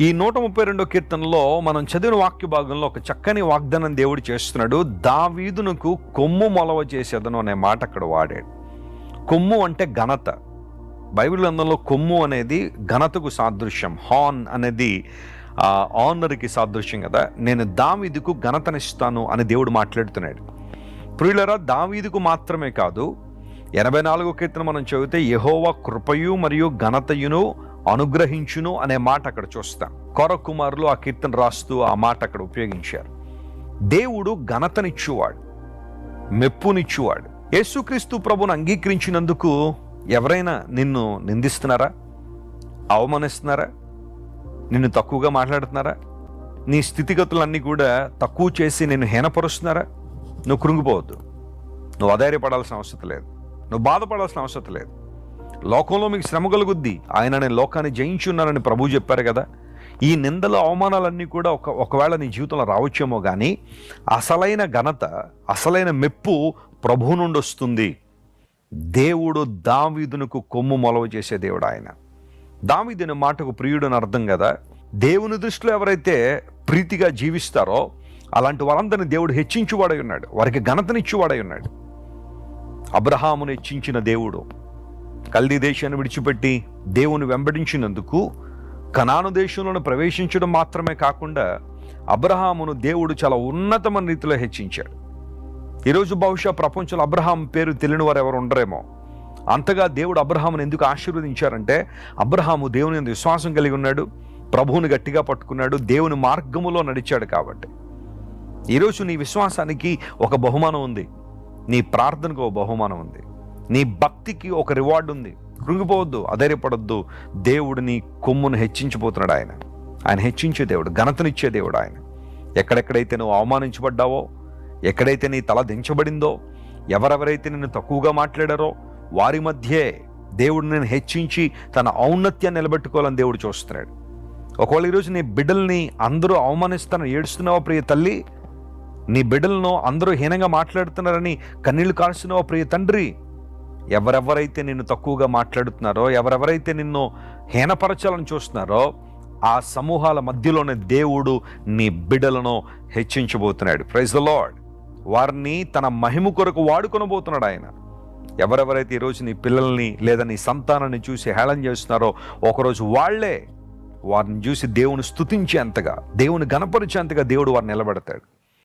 ఈ నూట ముప్పై రెండో కీర్తనలో మనం చదివిన వాక్య భాగంలో ఒక చక్కని వాగ్దానం దేవుడు చేస్తున్నాడు దావీదునకు కొమ్ము మొలవ చేసేదను అనే మాట అక్కడ వాడాడు. కొమ్ము అంటే ఘనత. బైబిల్ గ్రంథంలో కొమ్ము అనేది ఘనతకు సాదృశ్యం హార్న్ అనేది ఆనర్కి సాదృశ్యం కదా. నేను దావీదుకు ఘనతనిస్తాను అని దేవుడు మాట్లాడుతున్నాడు. ప్రియులరా దావీదుకు మాత్రమే కాదు ఎనభై నాలుగో కీర్తన మనం చదివితే యహోవా కృపయు మరియు ఘనతయును అనుగ్రహించును అనే మాట అక్కడ చూస్తాం. కొరకుమారులు ఆ కీర్తన రాస్తూ ఆ మాట అక్కడ ఉపయోగించారు. దేవుడు ఘనతనిచ్చువాడు మెప్పునిచ్చువాడు. యేసుక్రీస్తు ప్రభును అంగీకరించినందుకు ఎవరైనా నిన్ను నిందిస్తున్నారా? అవమానిస్తున్నారా? నిన్ను తక్కువగా మాట్లాడుతున్నారా? నీ స్థితిగతులన్నీ కూడా తక్కువ చేసి నిన్ను హీనపరుస్తున్నారా? నువ్వు కృంగిపోవద్దు. నువ్వు అధైర్యపడాల్సిన అవసరం లేదు. నువ్వు బాధపడాల్సిన అవసరం లేదు. లోకంలో మీకు శ్రమ కలుగుద్ది. ఆయన నేను లోకాన్ని జయించున్నానని ప్రభు చెప్పారు కదా. ఈ నిందల అవమానాలన్నీ కూడా ఒక ఒకవేళ నీ జీవితంలో రావచ్చేమో కానీ అసలైన ఘనత అసలైన మెప్పు ప్రభు నుండి వస్తుంది. దేవుడు దావీదునకు కొమ్ము మొలవ చేసే దేవుడు ఆయన. దావీదుని మాటకు ప్రియుడు అని అర్థం కదా. దేవుని దృష్టిలో ఎవరైతే ప్రీతిగా జీవిస్తారో అలాంటి వారందరిని దేవుడు హెచ్చించువాడై ఉన్నాడు. వారికి ఘనతనిచ్చువాడై ఉన్నాడు. అబ్రహామును హెచ్చించిన దేవుడు. కల్దీ దేశాన్ని విడిచిపెట్టి దేవుని వెంబడించినందుకు కనాను దేశంలోను ప్రవేశించడం మాత్రమే కాకుండా అబ్రహామును దేవుడు చాలా ఉన్నతమైన రీతిలో హెచ్చించాడు. ఈరోజు బహుశా ప్రపంచంలో అబ్రహాం పేరు తెలియని వారు ఎవరు ఉండరేమో. అంతగా దేవుడు అబ్రహామును ఎందుకు ఆశీర్వదించారంటే అబ్రహాము దేవుని విశ్వాసం కలిగి ఉన్నాడు ప్రభువుని గట్టిగా పట్టుకున్నాడు దేవుని మార్గములో నడిచాడు కాబట్టి. ఈరోజు నీ విశ్వాసానికి ఒక బహుమానం ఉంది నీ ప్రార్థనకు ఒక బహుమానం ఉంది. నీ భక్తికి ఒక రివార్డు ఉంది. కృంగిపోవద్దు అధైర్యపడొద్దు. దేవుడు నీ కొమ్మును హెచ్చించిపోతున్నాడు ఆయన. ఆయన హెచ్చించే దేవుడు ఘనతనిచ్చే దేవుడు ఆయన. ఎక్కడెక్కడైతే నువ్వు అవమానించబడ్డావో ఎక్కడైతే నీ తల దించబడిందో ఎవరెవరైతే నిన్ను తక్కువగా మాట్లాడారో వారి మధ్యే దేవుడు నేను హెచ్చించి తన ఔన్నత్యాన్ని నిలబెట్టుకోవాలని దేవుడు చూస్తున్నాడు. ఒకవేళ ఈరోజు నీ బిడ్డల్ని అందరూ అవమానిస్తానని ఏడుస్తున్నావా ప్రియ తల్లి? నీ బిడ్డలను అందరూ హీనంగా మాట్లాడుతున్నారని కన్నీళ్ళు కారుస్తున్నావా ప్రియ తండ్రి? ఎవరెవరైతే నిన్ను తక్కువగా మాట్లాడుతున్నారో ఎవరెవరైతే నిన్ను హీనపరచాలని చూస్తున్నారో ఆ సమూహాల మధ్యలోనే దేవుడు నీ బిడ్డలను హెచ్చించబోతున్నాడు. ప్రైజ్ ద లార్డ్ వారిని తన మహిమ కొరకు వాడుకొనబోతున్నాడు ఆయన. ఎవరెవరైతే ఈరోజు నీ పిల్లల్ని లేదా నీ సంతానాన్ని చూసి హేళన చేస్తున్నారో ఒకరోజు వాళ్ళే వారిని చూసి దేవుని స్తుతించేంతగా దేవుని గణపరిచేంతగా దేవుడు వారిని నిలబెడతాడు.